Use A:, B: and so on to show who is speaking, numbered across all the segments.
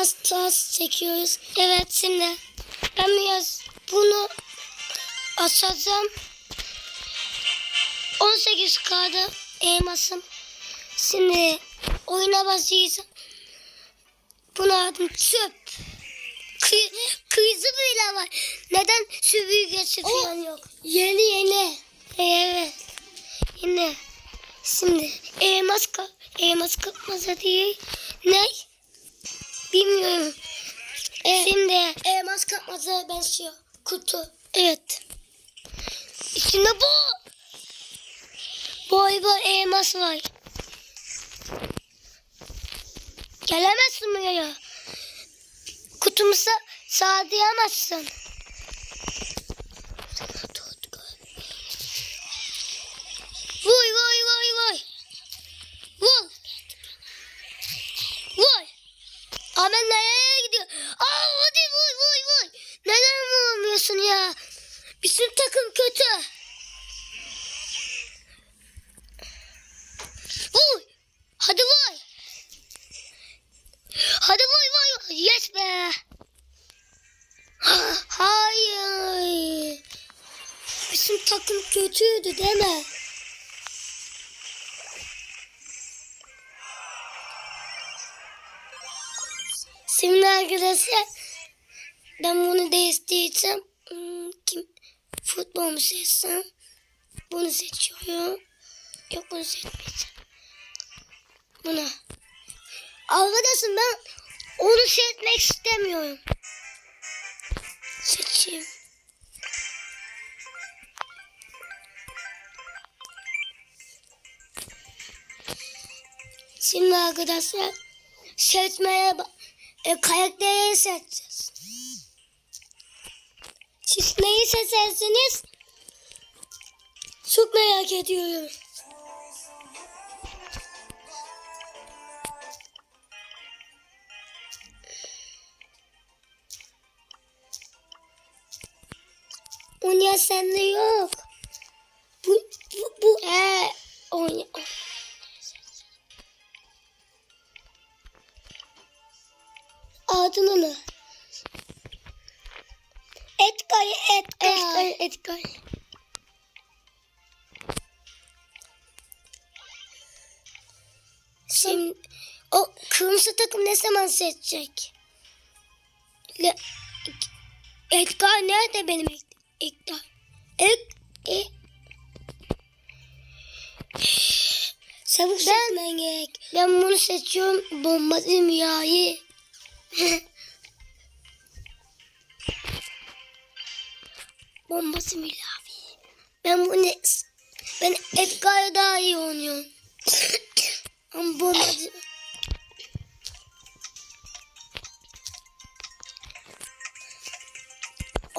A: biraz tas çekiyoruz. Evet şimdi ben biraz bunu açacağım. 18K'da elmasım. Şimdi oyuna basacağım. Bunu aldım çöp. Kı kıyısı bile var. Neden süpürgesi falan yok? Yeni yeni. Evet. Yine. Şimdi elmas ka elmas kapmaza diye ne? Bilmiyorum. Şimdi elmas kapmaza benziyor. Kutu. Evet. İçinde bu. Boy boy elmas var. Gelemezsin buraya. Kutumuza sağlayamazsın. Bizim takım kötü. Vay. Hadi vay. Hadi vay vay. Yes be. Hayır. Bizim takım kötüydü değil mi? Şimdi arkadaşlar ben bunu değiştireceğim. Futbol mu seçsem? Bunu seçiyorum. Yok bunu seçmeyeceğim. Bunu. Arkadaşım ben onu seçmek istemiyorum. Seçeyim. Şimdi arkadaşlar seçmeye. E, karakteri seçeceğiz. Siz neyi seçersiniz? Çok merak ediyorum. Onya sende yok. Zaman seçecek? Le, Edgar nerede benim Ed- Edgar? Ed, e, Çabuk seçmen gerek. Ben bunu seçiyorum. Bomba dünyayı. Bombası milavi. Ben bunu ben Edgar'ı daha iyi oynuyorum. Ama bombacı.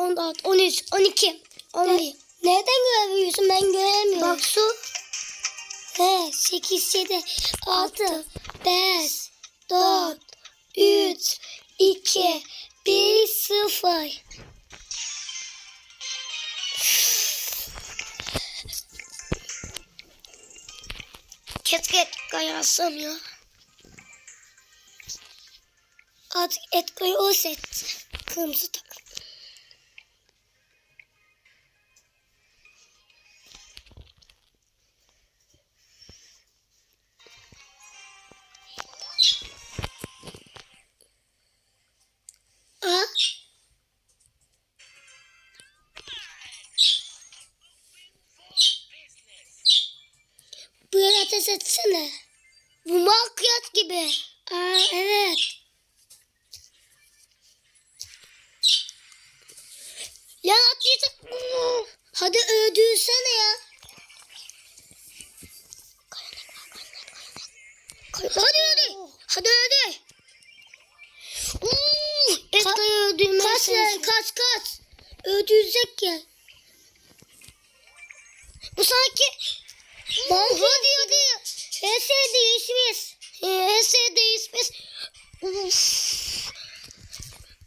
A: On dört, on üç, on iki, on bir. Nereden görebiliyorsun? Ben göremiyorum. Bak su. He, sekiz, yedi, altı, beş, dört, üç, iki, bir, sıfır. Keşke Etka'yı yazsam ya. Artık Etka'yı o seçti. Kırmızı takım. Ateş etsene. Bu makyat gibi. Aa evet. Ya atlayacak. Hadi öldürsene ya. Hadi hadi. Hadi hadi. Uuu. Etkayı öldürmeye Kaç lan kaç kaç. Öldürecek ya. Bu sanki diyor diyor. Ese değişmiş. Ese değişmiş. Uf.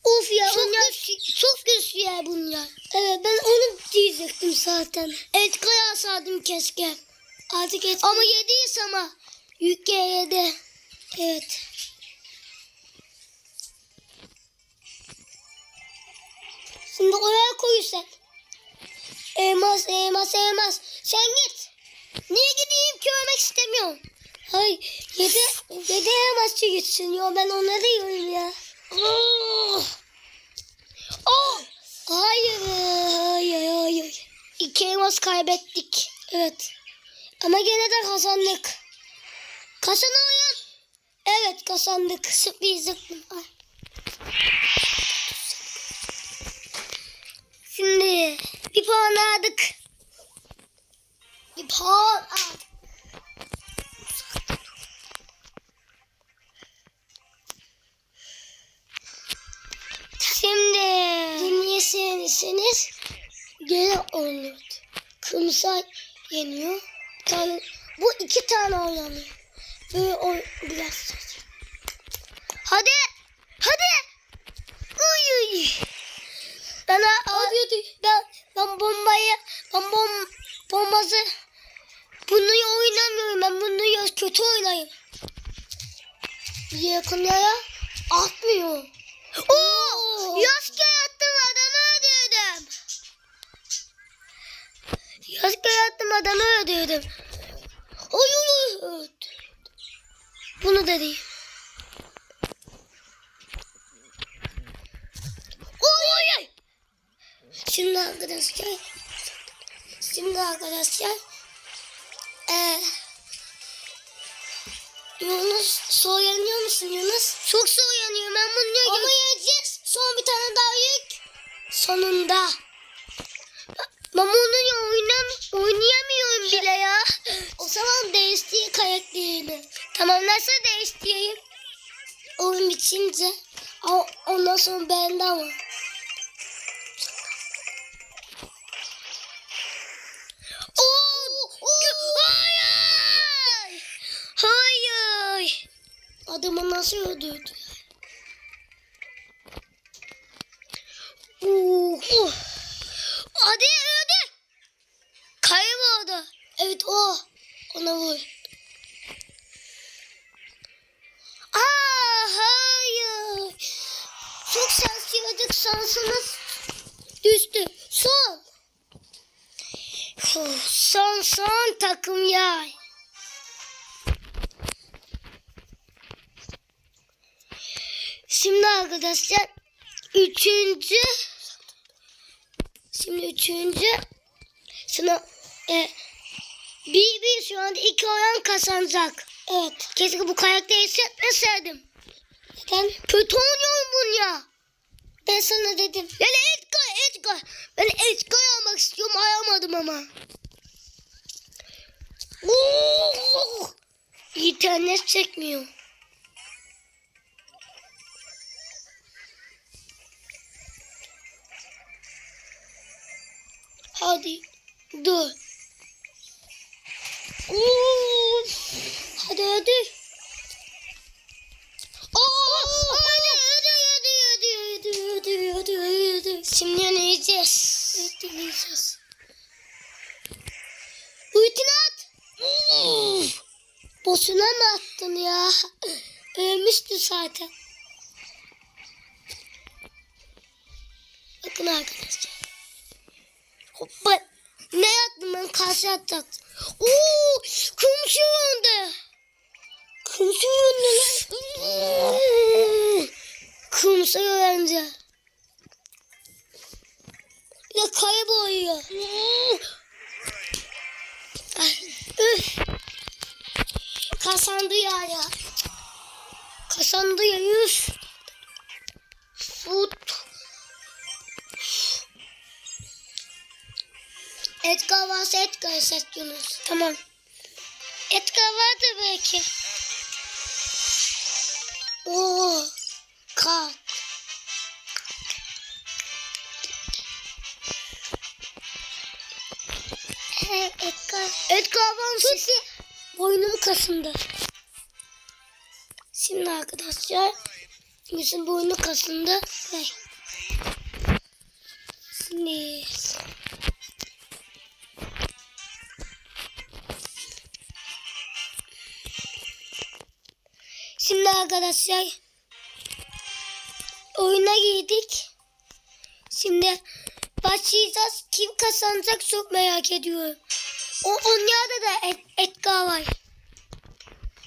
A: Uf ya çok onlar güçlü, çok güçlü ya bunlar. Evet ben onu diyecektim zaten. Etkaya alsaydım keşke. Artık etki... Ama yediyiz ama. Yükke yedi. Evet. Şimdi oraya koyursan. Elmas, elmas, elmas. Sen git. Niye gideyim ki ölmek istemiyorum. Hayır. Yedi, yedi elmasçı gitsin ya. Ben onları yiyorum ya. Oh. Oh. Hayır. Hayır. Hayır. İki elmas kaybettik. Evet. Ama gene de kazandık. Kazanıyor. Evet kazandık. Sürprizlik. Ay. Şimdi bir puan aldık. Puan aldık. Şimdi dinleyebilirsiniz. Gene oynuyor. Kumsal yeniyor. Tane, bu iki tane oynanıyor. Böyle oy, biraz. Hadi. Hadi. Uy uy. Bana hadi hadi. Ben, ben bombayı ben bom, bombası bunu oynamıyorum ben bunu ya kötü oynayayım. Yakınlara atmıyor. Oo, yaska yattım adamı öldürdüm. Yaska yattım adamı öldürdüm. Oy oy oy. Bunu da değil. Oy oy. Şimdi arkadaşlar şimdi arkadaşlar eee Yunus soğuyanıyor musun Yunus? Çok soğuyanıyor ben bunu Ama yiyeceğiz. Son bir tane daha yiyek. Sonunda. Ben bunu oynam oynayamıyorum bile ya. O zaman değiştir karakterini. Tamam nasıl değiştireyim? Oyun bitince. Ondan sonra bende ama. Adamı nasıl öldürdü? Uh, uh. Hadi öldü. Kayboldu. Evet o. Ona vur. Aa, hayır. Çok şanslıydık şansımız düştü. Son. Huh, Son son takım yay. Şimdi arkadaşlar üçüncü şimdi üçüncü sınav e, bir bir şu anda iki oyan kazanacak. Evet. Keşke bu karakteri hissetmeseydim. Neden? Kötü oynuyorum ya. Ben sana dedim. Yani Edgar, Edgar. Ben Edgar almak istiyorum. Alamadım ama. Oo! İnternet çekmiyor. Hadi. Dur. Oo! Hadi hadi. Oo! Hadi hadi hadi hadi hadi hadi hadi. Şimdi ne yiyeceğiz? Evet yiyeceğiz. Ultini at. Boşuna mı attın ya? Ölmüştü zaten. Bakın arkadaşlar. Hoppa. Ne yaptım ben karşı atacaktım. Oo, kumşu yandı. Kumşu yandı lan. Kumşu yandı. Ya kayboluyor. Ay, üf. Ya ya. Kazandı ya üf. Fut. Edgar varsa Edgar seç Yunus. Tamam. Edgar vardı belki. Oo. Kart. He, Edgar. Edgar varsa boynum kasındı. Şimdi arkadaşlar Yunus'un boynu kasındı. Hey. Şimdi arkadaşlar oyuna girdik. Şimdi başlayacağız. Kim kazanacak çok merak ediyorum. O Onya'da da et, Edgar var.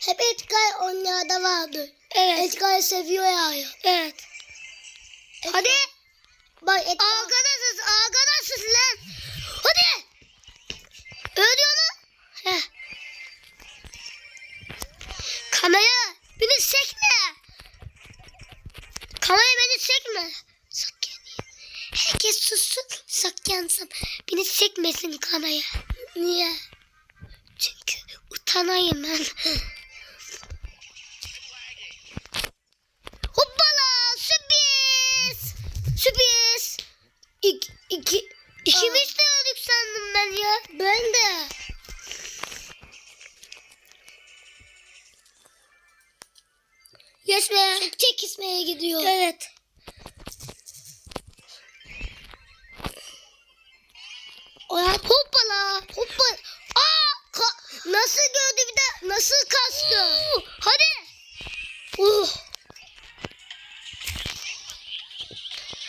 A: Hep Edgar Onya'da vardı. Evet. Edgar seviyor ya. Evet. Hadi. Bak Edgar. Arkadaşız, arkadaşız lan. Hadi. Öyle onu. Heh. Kamera beni çekme. Kamera beni çekme. Sakın. Herkes sussun. Sakyansın. Beni çekmesin kamera. Niye? Çünkü utanayım ben. gidiyor. Evet. Oya hoppala. Hoppala. Aa! Nasıl gördü bir de nasıl kastı? Hadi. Uh.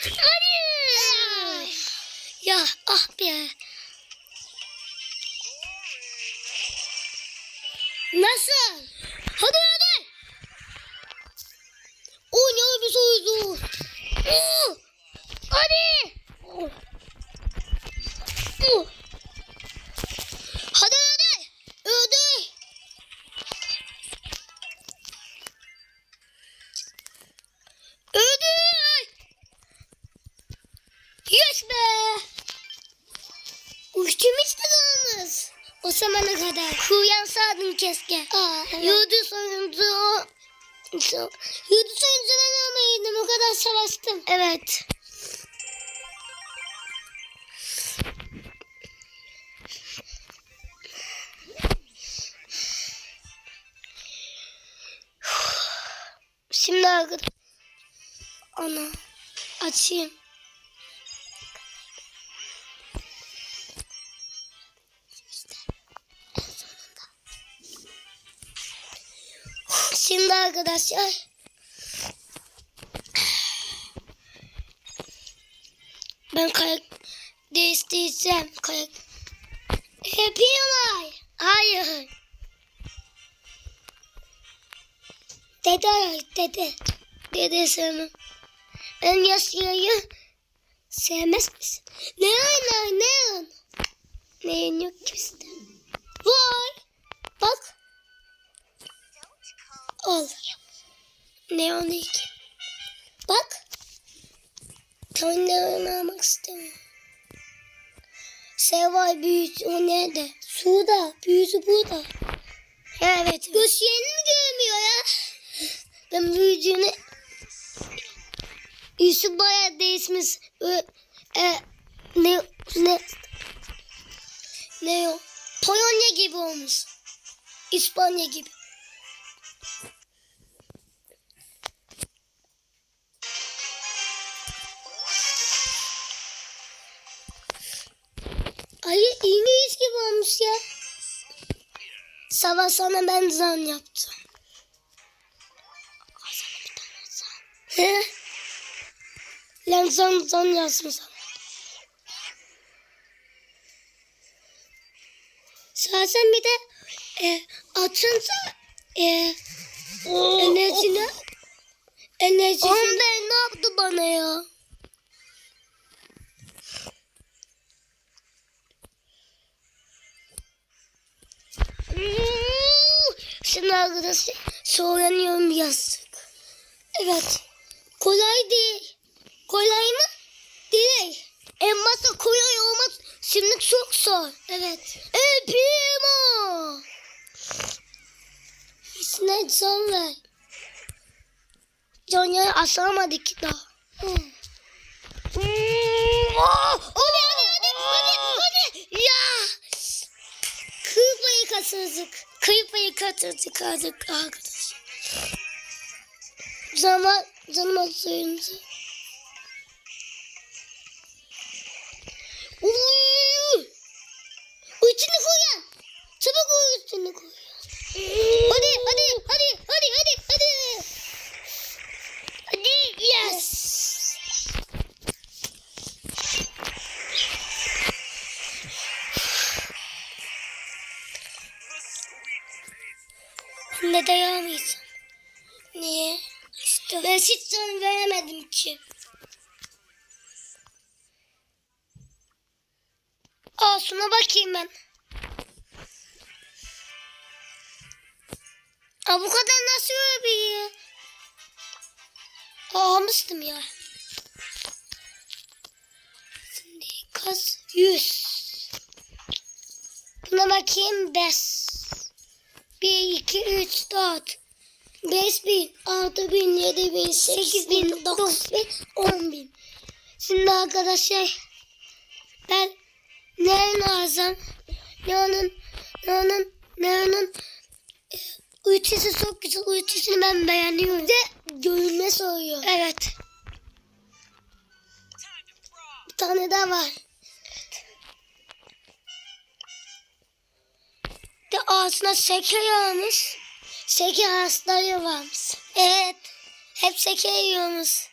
A: Hadi. Ya ah be. Nasıl? İşte doğumuz. O zamana kadar. Uyansaydın keşke. Aa, evet. Yıldız oyuncu. Yıldız oyuncu ben olmayaydım. O kadar savaştım. Evet. Şimdi arkadaşlar. Ana. Açayım. Şimdi arkadaşlar. Ben kayak değiştireceğim. Kayak. Yapıyorlar. Hayır. Dede, dede. Dede sevmem. Ben yaşayayım. Sevmez misin? Ne ne ne? Ne yok ki Al. Neon 2. Bak. Neon almak istemiyorum. Seval büyücü o nerede? Suda. Büyücü burada. Evet. Göz yerini mi görmüyor ya? Ben büyücünü Yusuf bayağı değişmiş. Ö, e, ne ne ne o? Polonya gibi olmuş. İspanya gibi. Ay İngiliz gibi olmuş ya. Sabah sana ben zan yaptım. Al sana bir tane zan. Lan zan zan yazmış sana. Zaten bir de e, atınca e, enerjini enerjisini Onda ne yaptı bana ya? Şimdi arkadaşlar soğuyanıyorum yazık. Evet. Kolay değil. Kolay mı? Değil. En başta kolay olmaz. Şimdi çok zor. Evet. El Primo. İsine can ver. Conya'yı asamadık ki daha. Hmm. Hmm. Oh, hadi hadi hadi hadi hadi. Ya. Kıyı payı payı kaçırdık artık arkadaş. Zaman canıma suyunca. Çıktı. Ben hiç can veremedim ki. Aa şuna bakayım ben. Aa bu kadar nasıl ölebiliyor? Aa almıştım ya. Şimdi kas 100. Buna bakayım 5. 1, 2, 3, 4. 5 bin, 6 bin, 7 bin, 8 bin, 9 bin, 10 bin. Şimdi arkadaşlar ben ne lazım? Neon'un, Neon'un, Neon'un e, uyutusu çok güzel. Uyutusunu ben beğeniyorum. Bir de görünme soruyor. Evet. Bir tane daha var. De ağzına şeker yağmış. Şeker hastalığı varmış. Evet. Hep şeker yiyormuş.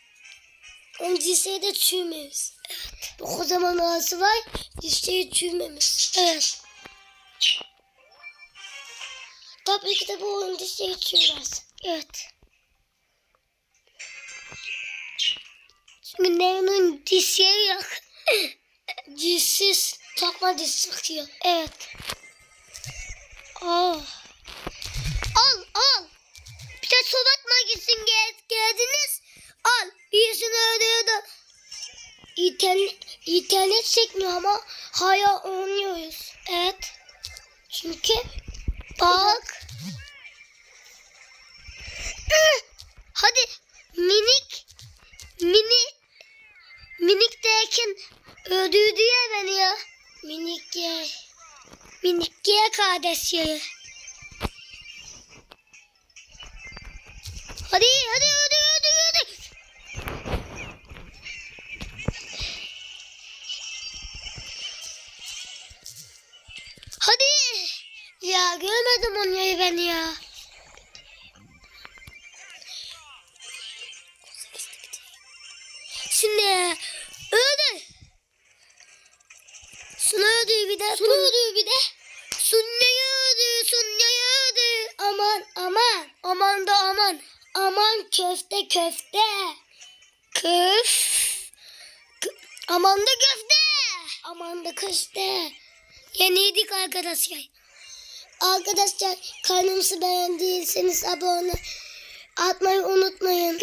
A: Onun dişleri de çürümemiş. Evet. Bu kocaman ağzı var. Dişleri çürümemiş. Evet. Tabii ki de bu onun dişleri çürümez. Evet. Çünkü Neo'nun dişleri yok. Dişsiz takma diş çıkıyor. Evet. Aa. Al al. Bir de sobatmak için gel, geldiniz. Al. Birisini ödüyordu. İnternet, internet çekmiyor ama hala oynuyoruz. Evet. Çünkü bak. Ih, Hadi minik mini minik derken öldürdü ya beni ya. Minik ya. Minik ya kardeş ya. Hadi hadi hadi hadi hadi. Hadi. Ya görmedim onu ya ben ya. Şimdi öldü. Sunu öldü bir de. Sunu öldü bir de. Köfte köfte. Köf. Kö- Aman da köfte. Aman da köfte. Yeniydik arkadaşlar. Arkadaşlar kanalımızı beğendiyseniz abone atmayı unutmayın.